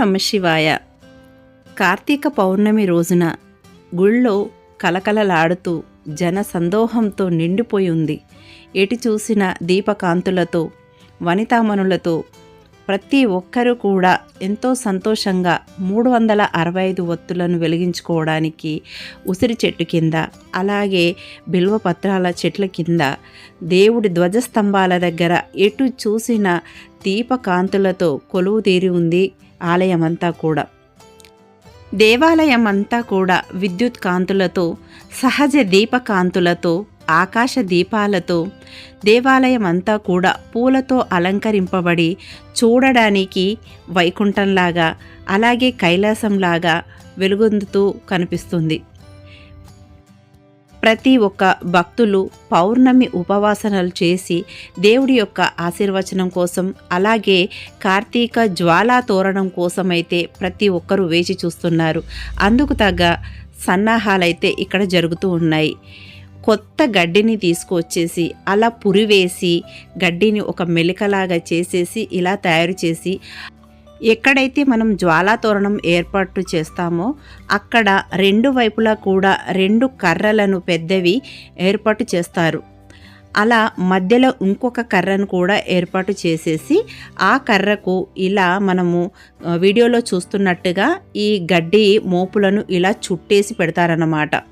నమ శివాయ. కార్తీక పౌర్ణమి రోజున గుళ్ళో కలకలలాడుతూ జన సందోహంతో నిండిపోయి ఉంది. ఎటు చూసిన దీపకాంతులతో వనితామణులతో ప్రతి ఒక్కరూ కూడా ఎంతో సంతోషంగా మూడు వందల అరవై ఐదు ఒత్తులను వెలిగించుకోవడానికి ఉసిరి చెట్టు కింద అలాగే బిల్వపత్రాల చెట్ల కింద దేవుడి ధ్వజస్తంభాల దగ్గర ఎటు చూసిన దీపకాంతులతో కొలువు తీరి ఉంది ఆలయం అంతా కూడా. దేవాలయం అంతా కూడా విద్యుత్ కాంతులతో సహజ దీపకాంతులతో ఆకాశ దీపాలతో దేవాలయం అంతా కూడా పూలతో అలంకరింపబడి చూడడానికి వైకుంఠంలాగా అలాగే కైలాసంలాగా వెలుగొందుతూ కనిపిస్తుంది. ప్రతి ఒక్క భక్తులు పౌర్ణమి ఉపవాసనలు చేసి దేవుడి యొక్క ఆశీర్వచనం కోసం అలాగే కార్తీక జ్వాలా తోరణం కోసమైతే ప్రతి ఒక్కరూ వేచి చూస్తున్నారు. అందుకు తగ్గ సన్నాహాలైతే ఇక్కడ జరుగుతూ ఉన్నాయి. కొత్త గడ్డిని తీసుకొచ్చేసి అలా పురివేసి గడ్డిని ఒక మెలికలాగా చేసేసి ఇలా తయారు చేసి ఎక్కడైతే మనం జ్వాలాతోరణం ఏర్పాటు చేస్తామో అక్కడ రెండు వైపులా కూడా రెండు కర్రలను పెద్దవి ఏర్పాటు చేస్తారు. అలా మధ్యలో ఇంకొక కర్రను కూడా ఏర్పాటు చేసేసి ఆ కర్రకు ఇలా మనము వీడియోలో చూస్తున్నట్టుగా ఈ గడ్డి మోపులను ఇలా చుట్టేసి పెడతారన్నమాట.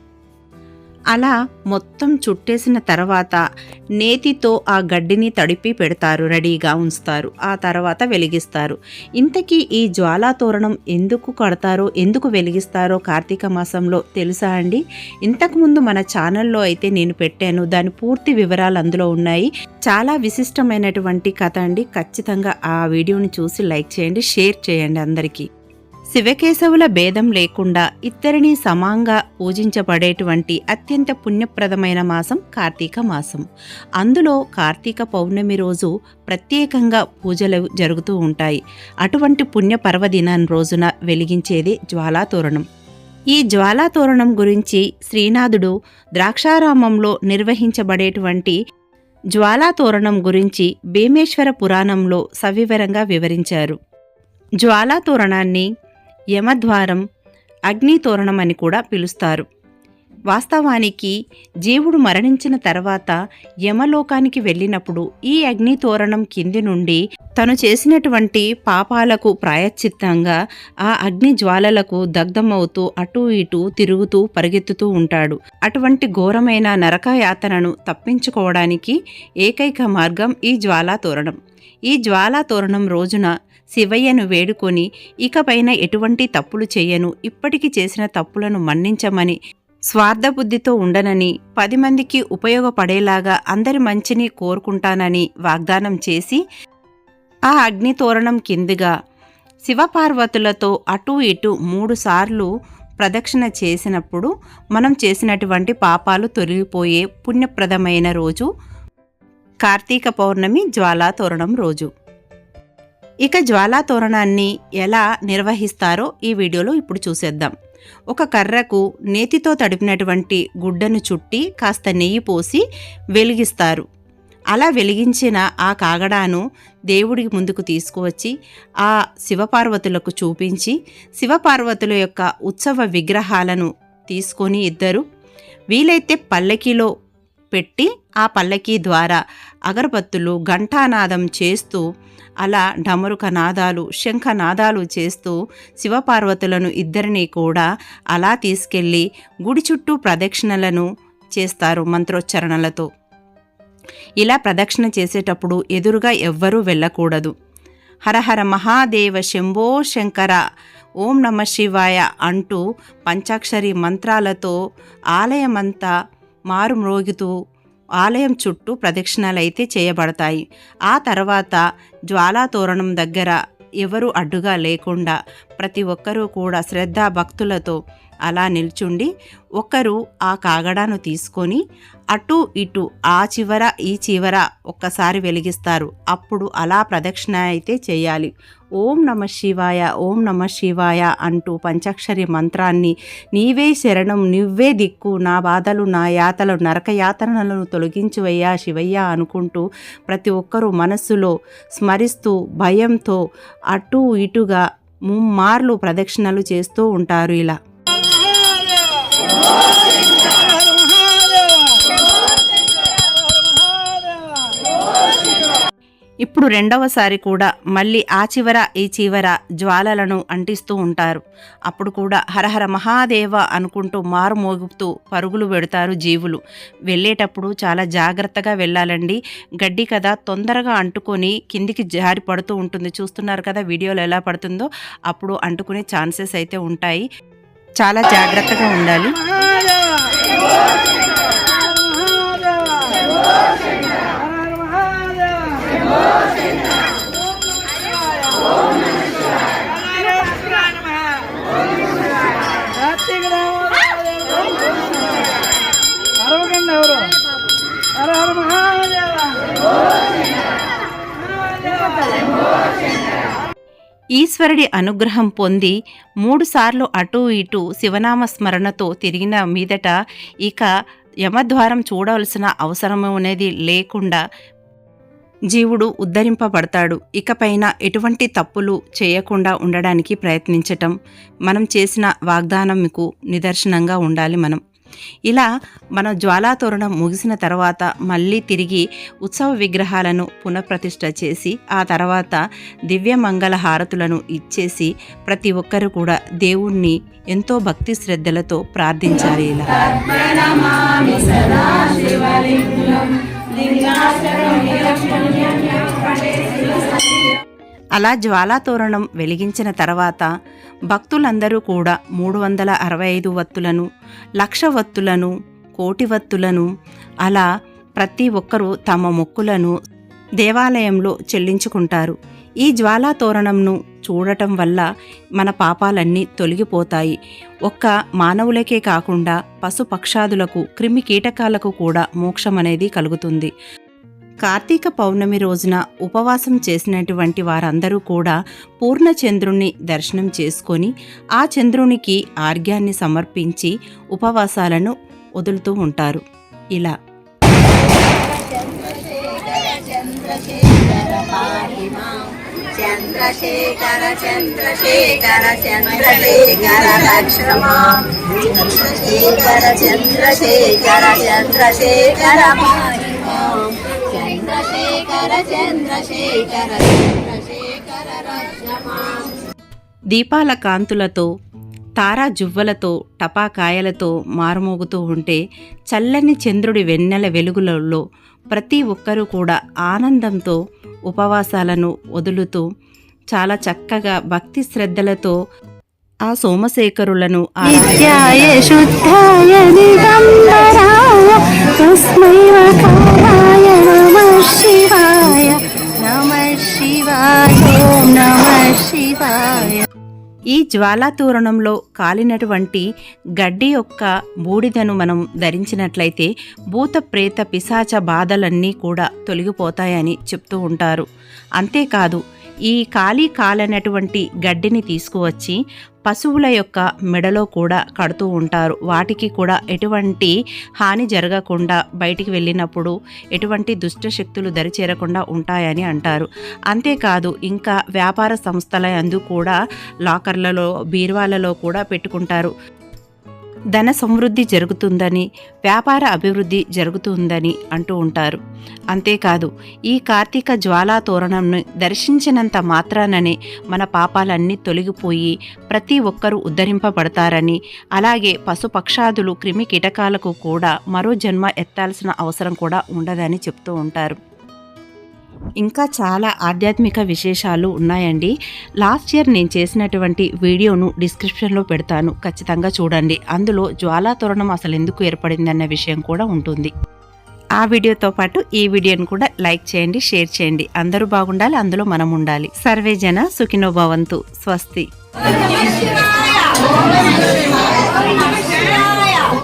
అలా మొత్తం చుట్టేసిన తర్వాత నేతితో ఆ గడ్డిని తడిపి పెడతారు రెడీగా ఉంచుతారు. ఆ తర్వాత వెలిగిస్తారు. ఇంతకీ ఈ జ్వాలా తోరణం ఎందుకు కడతారో ఎందుకు వెలిగిస్తారో కార్తీక మాసంలో తెలుసా అండి? ఇంతకుముందు మన ఛానల్లో అయితే నేను పెట్టాను. దాని పూర్తి వివరాలు అందులో ఉన్నాయి. చాలా విశిష్టమైనటువంటి కథ అండి. ఖచ్చితంగా ఆ వీడియోని చూసి లైక్ చేయండి షేర్ చేయండి అందరికీ. శివకేశవుల భేదం లేకుండా ఇద్దరినీ సమాంగా పూజించబడేటువంటి అత్యంత పుణ్యప్రదమైన మాసం కార్తీక మాసం. అందులో కార్తీక పౌర్ణమి రోజు ప్రత్యేకంగా పూజలు జరుగుతూ ఉంటాయి. అటువంటి పుణ్య పర్వదినం రోజున వెలిగించేది జ్వాలాతోరణం. ఈ జ్వాలాతోరణం గురించి శ్రీనాథుడు ద్రాక్షారామంలో నిర్వహించబడేటువంటి జ్వాలాతోరణం గురించి భీమేశ్వర పురాణంలో సవివరంగా వివరించారు. జ్వాలాతోరణాన్ని యమద్వారం అగ్నితోరణం అని కూడా పిలుస్తారు. వాస్తవానికి జీవుడు మరణించిన తర్వాత యమలోకానికి వెళ్ళినప్పుడు ఈ అగ్నితోరణం కింది నుండి తను చేసినటువంటి పాపాలకు ప్రాయశ్చిత్తంగా ఆ అగ్ని జ్వాలలకు దగ్ధమవుతూ అటూ ఇటూ తిరుగుతూ పరిగెత్తుతూ ఉంటాడు. అటువంటి ఘోరమైన నరకయాతనను తప్పించుకోవడానికి ఏకైక మార్గం ఈ జ్వాలా తోరణం ఈ జ్వాలా తోరణం రోజున శివయ్యను వేడుకొని ఇకపైన ఎటువంటి తప్పులు చేయను ఇప్పటికి చేసిన తప్పులను మన్నించమని స్వార్థబుద్ధితో ఉండనని పది మందికి ఉపయోగపడేలాగా అందరి మంచిని కోరుకుంటానని వాగ్దానం చేసి ఆ అగ్ని తోరణం కిందుగా శివపార్వతులతో అటూ ఇటూ మూడుసార్లు ప్రదక్షిణ చేసినప్పుడు మనం చేసినటువంటి పాపాలు తొలగిపోయే పుణ్యప్రదమైన రోజు కార్తీక పౌర్ణమి జ్వాలా తోరణం రోజు. ఇక జ్వాలా తోరణాన్ని ఎలా నిర్వహిస్తారో ఈ వీడియోలో ఇప్పుడు చూసేద్దాం. ఒక కర్రకు నేతితో తడిపినటువంటి గుడ్డను చుట్టి కాస్త నెయ్యి పోసి వెలిగిస్తారు. అలా వెలిగించిన ఆ కాగడాను దేవుడి ముందుకు తీసుకువచ్చి ఆ శివపార్వతులకు చూపించి శివపార్వతుల యొక్క ఉత్సవ విగ్రహాలను తీసుకొని ఇద్దరు వీలైతే పల్లకిలో పెట్టి ఆ పల్లకీ ద్వారా అగరబత్తులు ఘంటానాదం చేస్తూ అలా డమరుక నాదాలు శంఖనాదాలు చేస్తూ శివపార్వతులను ఇద్దరిని కూడా అలా తీసుకెళ్ళి గుడి చుట్టూ ప్రదక్షిణలను చేస్తారు మంత్రోచ్చరణలతో. ఇలా ప్రదక్షిణ చేసేటప్పుడు ఎదురుగా ఎవ్వరూ వెళ్ళకూడదు. హరహర మహాదేవ శంభో శంకర ఓం నమ శివాయ అంటూ పంచాక్షరి మంత్రాలతో ఆలయమంతా మారుమ్రోగుతూ ఆలయం చుట్టూ ప్రదక్షిణలైతే చేయబడతాయి. ఆ తర్వాత జ్వాలాతోరణం దగ్గర ఎవరు అడ్డుగా లేకుండా ప్రతి ఒక్కరూ కూడా శ్రద్ధా భక్తులతో అలా నిల్చుండి ఒకరు ఆ కాగడాను తీసుకొని అటు ఇటు ఆ చివర ఈ చివర ఒక్కసారి వెలిగిస్తారు. అప్పుడు అలా ప్రదక్షిణ అయితే చేయాలి. ఓం నమ శివాయ ఓం నమ శివాయ అంటూ పంచాక్షరి మంత్రాన్ని నీవే శరణం నువ్వే దిక్కు నా బాధలు నా యాతలు నరక యాతనలను తొలగించువయ్యా శివయ్య అనుకుంటూ ప్రతి ఒక్కరూ మనస్సులో స్మరిస్తూ భయంతో అటు ఇటుగా ముమ్మార్లు ప్రదక్షిణలు చేస్తూ ఉంటారు ఇలా. ఇప్పుడు రెండవసారి కూడా మళ్ళీ ఆ చివర ఈ చివర జ్వాలలను అంటిస్తూ ఉంటారు. అప్పుడు కూడా హరహర మహాదేవ అనుకుంటూ మారుమోగుతూ పరుగులు పెడతారు జీవులు. వెళ్ళేటప్పుడు చాలా జాగ్రత్తగా వెళ్ళాలండి. గడ్డి కదా తొందరగా అంటుకొని కిందికి జారి పడుతూ ఉంటుంది. చూస్తున్నారు కదా వీడియోలో ఎలా పడుతుందో? అప్పుడు అంటుకునే ఛాన్సెస్ అయితే ఉంటాయి. చాలా జాగ్రత్తగా ఉండాలి. అరవకండి ఎవరు హర హర మహాదేవ. ఈశ్వరుడి అనుగ్రహం పొంది మూడుసార్లు అటూ ఇటూ శివనామ స్మరణతో తిరిగిన మీదట ఇక యమద్వారం చూడవలసిన అవసరం అనేది లేకుండా జీవుడు ఉద్ధరింపబడతాడు. ఇకపైన ఎటువంటి తప్పులు చేయకుండా ఉండడానికి ప్రయత్నించటం మనం చేసిన వాగ్దానం మీకు నిదర్శనంగా ఉండాలి మనం. ఇలా మన జ్వాలాతోరణం ముగిసిన తర్వాత మళ్ళీ తిరిగి ఉత్సవ విగ్రహాలను పునఃప్రతిష్ఠ చేసి ఆ తర్వాత దివ్య మంగళ హారతులను ఇచ్చేసి ప్రతి ఒక్కరు కూడా దేవుణ్ణి ఎంతో భక్తి శ్రద్ధలతో ప్రార్థించాలి ఇలా. అలా జ్వాలాతోరణం వెలిగించిన తర్వాత భక్తులందరూ కూడా మూడు వందల అరవై ఐదు వత్తులను లక్ష వత్తులను కోటి వత్తులను అలా ప్రతి ఒక్కరూ తమ మొక్కులను దేవాలయంలో చెల్లించుకుంటారు. ఈ జ్వాలా తోరణంను చూడటం వల్ల మన పాపాలన్నీ తొలగిపోతాయి. ఒక్క మానవులకే కాకుండా పశుపక్షాదులకు క్రిమి కీటకాలకు కూడా మోక్షం అనేది కలుగుతుంది. కార్తీక పౌర్ణమి రోజున ఉపవాసం చేసినటువంటి వారందరూ కూడా పూర్ణచంద్రుణ్ణి దర్శనం చేసుకొని ఆ చంద్రునికి ఆర్ఘ్యాన్ని సమర్పించి ఉపవాసాలను వదులుతూ ఉంటారు. ఇలా. చంద్రశేఖర చంద్రశేఖర చంద్రశేఖర లక్ష్మా చంద్రశేఖర చంద్రశేఖర చంద్రశేఖర చంద్రశేఖర చంద్రశేఖర చంద్రశేఖర లక్ష్మా దీపాల కాంతులతో తారా జువ్వలతో టపాకాయలతో మారుమోగుతూ ఉంటే చల్లని చంద్రుడి వెన్నెల వెలుగులలో ప్రతి ఒక్కరూ కూడా ఆనందంతో ఉపవాసాలను వదులుతూ చాలా చక్కగా భక్తి శ్రద్ధలతో ఆ సోమశేఖరులను శుద్ధాయ ఈ జ్వాలాతోరణంలో కాలినటువంటి గడ్డి యొక్క బూడిదను మనం ధరించినట్లయితే భూత ప్రేత పిశాచ బాధలన్నీ కూడా తొలగిపోతాయని చెప్తూ ఉంటారు. అంతేకాదు ఈ ఖాళీ కాలనటువంటి గడ్డిని తీసుకువచ్చి పశువుల యొక్క మెడలో కూడా కడుతూ ఉంటారు. వాటికి కూడా ఎటువంటి హాని జరగకుండా బయటికి వెళ్ళినప్పుడు ఎటువంటి దుష్ట శక్తులు దరిచేరకుండా ఉంటాయని అంటారు. అంతేకాదు ఇంకా వ్యాపార సంస్థల యందు కూడా లాకర్లలో బీరువాలలో కూడా పెట్టుకుంటారు. ధన సమృద్ధి జరుగుతుందని వ్యాపార అభివృద్ధి జరుగుతుందని అంటూ ఉంటారు. అంతేకాదు ఈ కార్తీక జ్వాలా తోరణంను దర్శించినంత మాత్రాననే మన పాపాలన్నీ తొలగిపోయి ప్రతి ఒక్కరూ ఉద్ధరింపబడతారని అలాగే పశుపక్షాదులు క్రిమి కీటకాలకు కూడా మరో జన్మ ఎత్తాల్సిన అవసరం కూడా ఉండదని చెప్తూ ఉంటారు. ఇంకా చాలా ఆధ్యాత్మిక విశేషాలు ఉన్నాయండి. లాస్ట్ ఇయర్ నేను చేసినటువంటి వీడియోను డిస్క్రిప్షన్లో పెడతాను. ఖచ్చితంగా చూడండి. అందులో జ్వాలా తోరణం అసలు ఎందుకు ఏర్పడింది అన్న విషయం కూడా ఉంటుంది. ఆ వీడియోతో పాటు ఈ వీడియోను కూడా లైక్ చేయండి షేర్ చేయండి. అందరూ బాగుండాలి అందులో మనం ఉండాలి. సర్వే జన సుఖినో భవంతు. స్వస్తి.